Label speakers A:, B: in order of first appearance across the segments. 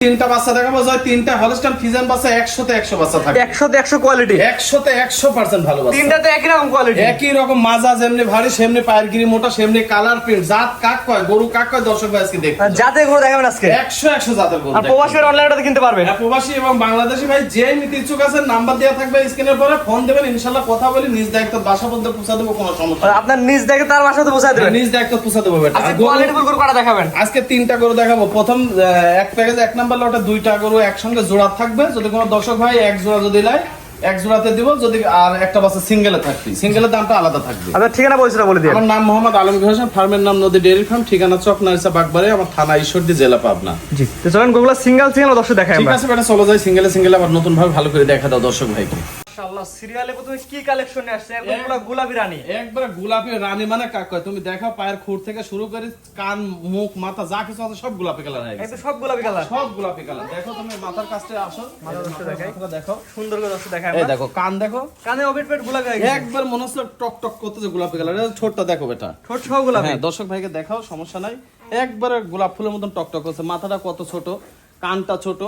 A: তিনটা বাচ্চা দেখাবো জয় তিনটা হলস্টাইন ফিজান বাচ্চা একশোতে একশো বাচ্চা থাকে
B: একশোতে একশো কোয়ালিটি
A: একশোতে একশো পার্সেন্ট ভালো বাচ্চা।
B: তিনটাতে একই রকম কোয়ালিটি
A: একই রকম মাজা যেমনি ভারী সেমনি পায়ের গিরি মোটা সেমনি কালার প্রিন্ট জাত কাক কয়? গরু কাক কয়? দর্শক ভাই আজকে দেখবে
B: যাতে করে দেখাবেন আজকে।
A: একশো একশো জাতের গরু
B: আর
A: দেখবে।
B: প্রবাসীর কিনতে পারবে।
A: হ্যাঁ, প্রবাসী এবং বাংলাদেশি ভাই যে নিতে ইচ্ছুক আছেন নাম্বার দেওয়া থাকবে স্ক্রিনের পরে। ফোন দেবেন ইনশাল্লাহ কথা বলি নিজ দায়িত্ব বাসা পর্যন্ত পৌঁছা দেবো কোনো সমস্যা
B: আপনার নিজ দেখে তার বাসাতে বসায় দেবেন।
A: নিজ দায়িত্ব পৌঁছা দেবো বেটা। গরু-
B: কোয়ালিটি করে কাটা দেখাবেন?
A: আজকে তিনটা গরু দেখাবো। প্রথম এক প্যাকেজ এক নাম্বার লটে দুইটা গরু একসঙ্গে জোড়া থাকবে। যদি কোনো দর্শক ভাই এক জোড়া যদি লাই এক জোড়াতে দিব। যদি আর একটা বাচ্চা সিঙ্গেলে থাকবে। সিঙ্গেলের দামটা আলাদা থাকবে।
B: আচ্ছা ঠিকানা বলছিল বলে দিই
A: আমার নাম মোহাম্মদ আলমগীর হোসেন ফার্মের নাম নদী ডেয়ারি ফার্ম ঠিকানা চক নারিসা বাগবাড়ি আমার থানা ঈশ্বরদী জেলা পাবনা।
B: জি তো চলেন গোগলা সিঙ্গেল সিঙ্গেল দর্শক দেখাই
A: ঠিক
B: আমরা
A: আছে বেটা চলো যাই সিঙ্গেলে সিঙ্গেলে আবার নতুন ভাবে ভালো করে দেখা দাও দর্শক ভাইকে।
B: মাশাআল্লাহ সিরিয়ালে প্রথমে কি কালেকশন আসছে একদম পুরো গোলাপি রানী।
A: একবারে গোলাপি রানী মানে কাক তুমি দেখো পায়ের খুর থেকে শুরু করে কান মুখ মাথা যা কিছু আছে সব গোলাপি কালার গেছে।
B: একদম সব গোলাপি কালার
A: সব গোলাপি কালার দেখো তুমি মাথার কাছে আসো।
B: মাথার কাছটা দেখাই।
A: দেখো।
B: সুন্দর করে দর্শক দেখাই
A: এই দেখো কান দেখো।
B: কানে অবিট পেট গোলাপি
A: একবার মনে হচ্ছে টক টক করতেছে গোলাপি কালার ছোটটা দেখো বেটা।
B: ঠোঁট সহ গোলাপি।
A: হ্যাঁ দর্শক ভাইকে দেখাও সমস্যা নাই। একবারে গোলাপ ফুলের মতন টক টক করছে। মাথাটা কত ছোট কানটা ছোট।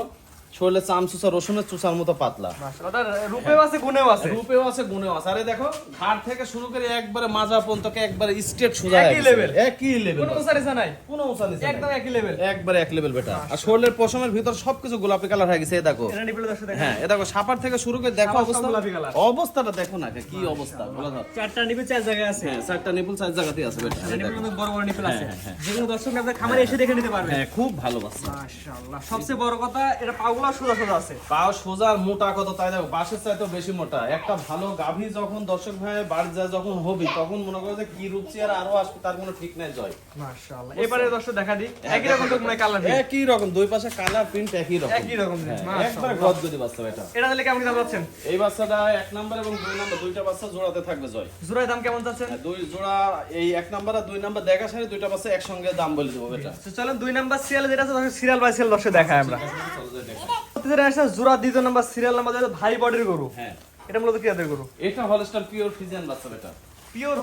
A: শরীরে চাম চুষা রসুনের চুষার মতো পাতলা।
B: রূপেও আছে গুণেও আছে।
A: রূপেও আছে গুণেও আছে। আরে দেখো ঘাট থেকে শুরু করে একবারে মাজা পর্যন্ত একবারে স্ট্রেট সোজা
B: একই
A: হয়ে
B: level।
A: একই লেভেল
B: কোনো নাই।
A: কোনো উঁচা নিচে নাই।
B: একদম একই লেভেল
A: একবারে এক লেভেল বেটা। আর শরীরের পশমের ভিতর সবকিছু গোলাপি কালার হয়ে গেছে এই দেখো।
B: নিপলে
A: হ্যাঁ এ দেখো সাপার থেকে শুরু করে দেখো অবস্থা। অবস্থাটা দেখো না কি অবস্থা বলো
B: চারটা নিপে চার জায়গায় আছে।
A: হ্যাঁ চারটা নিপুল চার জায়গাতেই আছে বেটা।
B: নিপল বড় বড় নিপল আছে।
A: হ্যাঁ, হ্যাঁ,
B: যেগুলো দর্শক আপনার খামারে এসে দেখে নিতে পারবে
A: হ্যাঁ খুব ভালো বাচ্চা।
B: মাশাআল্লাহ। সবচেয়ে বড় কথা এটা পাগুলা সোজা সোজা আছে।
A: পাও সোজা আর মোটা কত? তাই দেখো বাসের চাইতেও বেশি মোটা। একটা ভালো গাভী যখন দর্শক ভাই বাড়ি যায় যখন হবি তখন মনে করো যে কি রূপ চেয়ার আরও আসবে তার কোনো ঠিক নাই জয়।
B: মাশাআল্লাহ। এবারে দর্শক দেখা দিই একই রকম তো মনে কালার
A: একই রকম দুই পাশে কালার প্রিন্ট একই রকম।
B: একই রকম
A: হ্যাঁ, একবারে গদগদি বাচ্চা এটা
B: এটা তাহলে কেমন দাম যাচ্ছেন
A: এই বাচ্চাটা এক নাম্বার এবং দুই নাম্বার দুইটা বাচ্চা জোড়াতে থাকবে জয়।
B: জোড়ায় দাম কেমন যাচ্ছেন
A: হ্যাঁ, দুই জোড়া এই এক নাম্বার আর দুই নাম্বার দেখা সারি দুইটা বাচ্চা একসঙ্গে দাম বলে দেবো এটা
B: চলেন দুই নাম্বার সিরিয়াল যেটা আছে সিরিয়াল বাই সিরিয়াল দর্শক দেখাই আমরা। প্রতিদিন আসছে জোড়া দ্বিতীয় নাম্বার সিরিয়াল নাম্বার ভাই বডির গরু।
A: হ্যাঁ।
B: এটা মূলত কি আদের গরু?
A: এটা হলস্টার পিওর ফিজিয়ান বাচ্চা এটা।
B: পিওর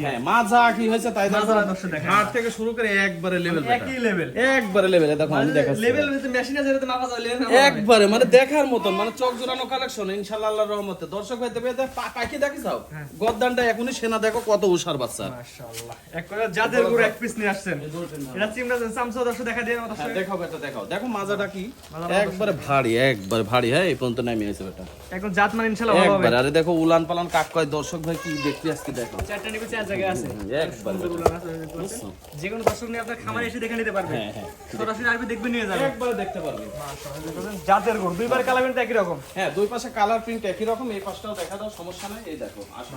A: হ্যাঁ মাজা কি হয়েছে তাই
B: মাজা দর্শক
A: থেকে শুরু করে একবারে লেভেল
B: একই লেভেল
A: একবারে লেভেলে দেখো আমি দেখাচ্ছি।
B: লেভেল মেশিন আছে মাপা যায় level
A: একবারে মানে দেখার মতন মানে চোখ জোড়ানো কালেকশন ইনশাআল্লাহ আল্লাহর রহমতে। দর্শক ভাই দেবে পাখি দেখি যাও গদ্দানটা এখনই সেনা দেখো কত উষার বাচ্চা।
B: মাশাআল্লাহ। এক করে জাতের গরু এক পিস নিয়ে আসছেন এটা চিমড়া দর্শক দেখা আমাদের
A: হ্যাঁ, দেখাও বেটা দেখাও। দেখো মাজাটা কি? একবারে ভারী একবারে ভারী হ্যাঁ এই পর্যন্ত নামিয়ে আছে বেটা।
B: এখন জাত মানে ইনশাআল্লাহ ভালো হবে।
A: একবারে আরে দেখো উলান পালান কাক কয় দর্শক ভাই কি দেখবি আজকে দেখো।
B: চারটা নিবে চার জায়গায় আছে।
A: একবারে
B: সুন্দর
A: বেটা।
B: গুলো আছে, বুঝছ? যে কোনো দর্শক নিয়ে আপনার খামারে এসে দেখে নিতে
A: হ্যাঁ, হ্যাঁ।
B: সরাসরি আসবে দেখবে নিয়ে যাবে।
A: একবারে দেখতে
B: জাতের দুইবার কালার একই রকম।
A: হ্যাঁ দুই পাশে কালার প্রিন্ট একই রকম এই পাশটাও দেখা দাও সমস্যা নাই এই দেখো আসো।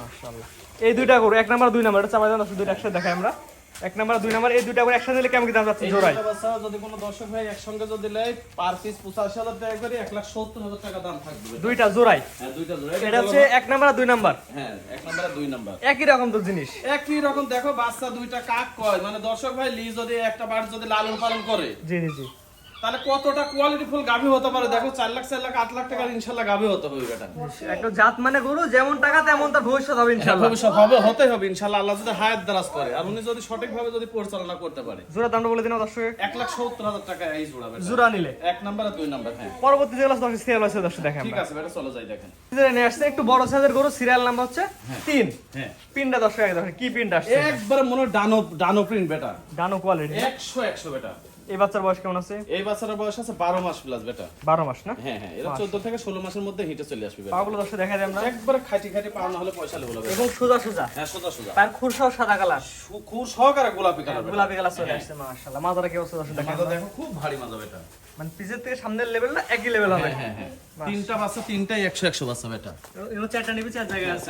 B: এই দুইটা করো এক নাম্বার দুই নাম্বার এটা চাপা দেন দুইটা একসাথে দেখাই আমরা। এক নাম্বার দুই নাম্বার এই দুইটা করে একসাথে দিলে কেমন কি দাম যাচ্ছে জোড়ায়?
A: যদি কোনো দর্শক ভাই একসঙ্গে যদি নেয় পার পিস পঁচাশি হাজার টাকা করে এক লাখ সত্তর হাজার টাকা দাম থাকবে
B: দুইটা জোড়ায়?
A: হ্যাঁ দুইটা জোড়াই
B: এটা হচ্ছে এক নাম্বার আর দুই নাম্বার?
A: হ্যাঁ এক নাম্বার আর দুই নাম্বার।
B: একই রকম তো জিনিস।
A: একই রকম দেখো বাচ্চা দুইটা কাক কয়। মানে দর্শক ভাই লি যদি একটা বার যদি লালন পালন করে
B: জি জি জি।
A: তাহলে কতটা কোয়ালিটি ফুল গাভী হতে পারে? দেখো চার লাখ চার লাখ আট লাখ টাকার ইনশাল্লাহ গাভী হতে হবে এটা
B: একটা জাত মানে গরু যেমন টাকা তেমন তার ভবিষ্যৎ হবে ইনশাআল্লাহ
A: ভবিষ্যৎ হবে হতে হবে ইনশাল্লাহ। আল্লাহ যদি হায়াত করে আর উনি যদি সঠিকভাবে যদি পরিচালনা করতে পারে।
B: জোড়া দামটা বলে দিন দর্শক
A: এক লাখ সত্তর হাজার টাকা এই জোড়া বেটা।
B: জোড়া নিলে।
A: এক নাম্বার আর দুই নাম্বার হ্যাঁ।
B: পরবর্তী যেগুলো সিরিয়াল আছে দেখেন
A: ঠিক আছে বেটা চলো যাই দেখেন।
B: নিয়ে আসছে একটু বড় সাইজের গরু সিরিয়াল নাম্বার হচ্ছে তিন।
A: হ্যাঁ।
B: পিনটা দর্শক দেখেন কি পিনটা আসছে?
A: একবারে মনে হয় ডানো ডানো প্রিন্ট বেটা
B: ডানো কোয়ালিটি
A: একশো একশো বেটা
B: এই বাচ্চার বয়স কেমন আছে?
A: এই বাচ্চার বয়স আছে বারো মাস প্লাস বেটা।
B: বারো মাস না?
A: হ্যাঁ হ্যাঁ এরা চোদ্দ থেকে ষোলো মাসের মধ্যে হিটে চলে আসবে।
B: পাগুলো দশে দেখা যায় আমরা।
A: একবারে খাটি খাটি পা না হলে পয়সা লেগে যাবে
B: এবং সোজা সোজা।
A: হ্যাঁ সোজা সোজা।
B: তার খুর সহ সাদা কালার।
A: খুব আর গোলাপি কালার
B: গোলাপি কালার চলে আসছে মাশাআল্লাহ। মাথাটা কি অবস্থা দর্শক দেখেন।
A: দেখো খুব ভারী মাজা বেটা।
B: মানে পিছের থেকে সামনের লেভেল না একই লেভেল হবে।
A: হ্যাঁ হ্যাঁ তিনটা বাচ্চা তিনটাই একশো একশো বাচ্চা বেটা।
B: চারটা নিবি চার জায়গায় আছে।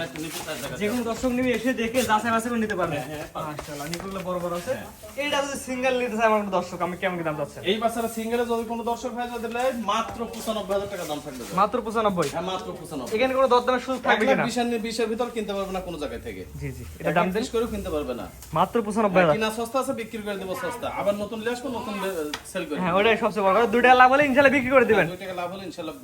B: যে কোনো দর্শক নিবি এসে দেখে যাচাই বাছাই করে নিতে পারবে। মাশাআল্লাহ নিকুগুলো বড় বড় আছে। এইটা যদি সিঙ্গেল নিতে চাই আমার দর্শক আমি কেমন দাম যাচ্ছে
A: এই বাচ্চাটা সিঙ্গেলে যদি কোনো দর্শক ভাই যদি নেয় মাত্র পঁচানব্বই হাজার টাকা দাম থাকবে।
B: মাত্র পঁচানব্বই?
A: হ্যাঁ মাত্র পঁচানব্বই।
B: এখানে কোনো দরদামের সুযোগ থাকবে কিনা?
A: বিশের বিশের ভিতর কিনতে পারবে না কোনো জায়গা থেকে।
B: জি জি এটা দাম
A: বিশ করেও কিনতে পারবে না।
B: মাত্র পঁচানব্বই হাজার।
A: কিনা সস্তা আছে বিক্রি করে দেবো সস্তা। আবার নতুন আসব নতুন সেল করে
B: হ্যাঁ ওটাই সবচেয়ে বড় দুই টাকা লাভ হলে ইনশাল্লাহ বিক্রি করে দিবেন।
A: দুই টাকা লাভ হলে ইনশাল্লাহ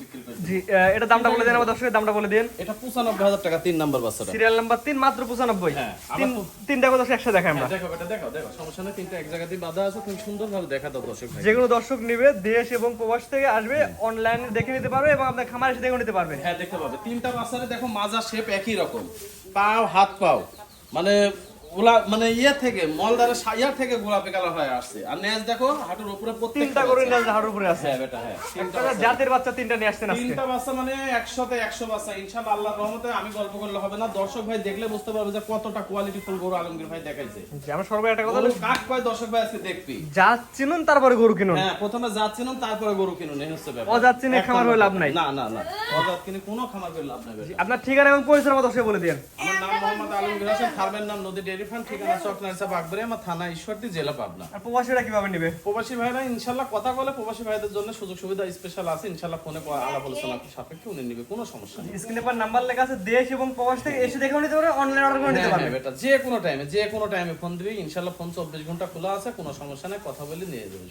A: বিক্রি করে
B: জি এটা দামটা বলে দেন আমার দর্শকের দামটা বলে দিন
A: এটা পঁচানব্বই হাজার টাকা তিন নাম্বার বাচ্চাটা।
B: সিরিয়াল নাম্বার তিন মাত্র পঁচানব্বই।
A: হ্যাঁ,
B: তিন তিনটা কথা একসাথে দেখাই আমরা।
A: দেখো এটা দেখো দেখো সমস্যা নেই তিনটা এক জায়গাতেই বাঁধা আছে তুমি সুন্দর ভাবে দেখা দাও দর্শক ভাই
B: যেগুলো দর্শক নিবে দেশ এবং প্রবাস থেকে আসবে অনলাইনে দেখে নিতে পারবে এবং আপনার খামার এসে দেখে নিতে পারবে।
A: হ্যাঁ দেখতে পাবে। তিনটা বাচ্চারে দেখো মাজা শেপ একই রকম। পাও হাত পাও। মানে ওলা মানে ইয়ে থেকে মলদারের সাইয়ার থেকে গোলাপি কালার হয়ে আসছে। আর নেজ দেখো হাঁটুর উপরে প্রত্যেকটা
B: করে। হাড়ের উপরে আছে।
A: হ্যাঁ বেটা হ্যাঁ তিনটা
B: জাতের বাচ্চা তিনটা নিয়ে আসছেন আজকে।
A: তিনটা বাচ্চা মানে একশোতে একশো বাচ্চা। ইনশাল্লাহ আল্লাহর রহমতে আমি গল্প করলে হবে না। দর্শক ভাই দেখলে বুঝতে পারবে যে কতটা কোয়ালিটি ফুল গরু আলমগীর ভাই দেখাইছে।
B: আমরা সর্ব একটা কথা
A: কাক কয় দর্শক ভাই আজকে দেখবি।
B: যা চিনুন তারপরে গরু কিনুন।
A: হ্যাঁ প্রথমে জাত চিনুন তারপরে গরু কিনুন এই হচ্ছে ব্যাপার।
B: অজাত চিনে খামার হয়ে লাভ নাই।
A: না না না। অজাত কিনে কোনো খামার করে লাভ নাই
B: আপনার ঠিকানা এবং বলে দিন
A: আমার নাম মোহাম্মদ আলমগীর হোসেন ফার্মের নাম নদী ডেয়ারি ফার্ম ঠিকানা চকনারিসা বাগবাড়ি আমার থানা ঈশ্বরদী জেলা পাবনা।
B: আর প্রবাসীরা কীভাবে নিবে?
A: প্রবাসী ভাইরা কথা বলে প্রবাসী ভাইদের জন্য সুযোগ সুবিধা স্পেশাল আছে ইনশাল্লাহ ফোনে আলাপ আলোচনা সাপেক্ষে উনি নিবে কোনো সমস্যা নেই।
B: স্ক্রিনে পর নাম্বার লেখা আছে দেশ এবং প্রবাস থেকে এসে দেখেও নিতে পারবে অনলাইন অর্ডার করে নিতে
A: হ্যাঁ,
B: পারবে।
A: হ্যাঁ, যে কোনো টাইমে যে কোনো টাইমে ফোন দিবি ফোন চব্বিশ ঘণ্টা খোলা আছে কোনো সমস্যা নেই কথা বলে নিয়ে যাবে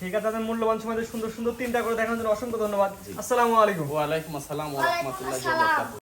B: ঠিক আছে মূল্যবান সময় সুন্দর সুন্দর তিনটা করে দেখানোর জন্য অসংখ্য ধন্যবাদ। আসসালামু আলাইকুম।
A: ওয়ালাইকুম আসসালাম ওয়া রাহমাতুল্লাহি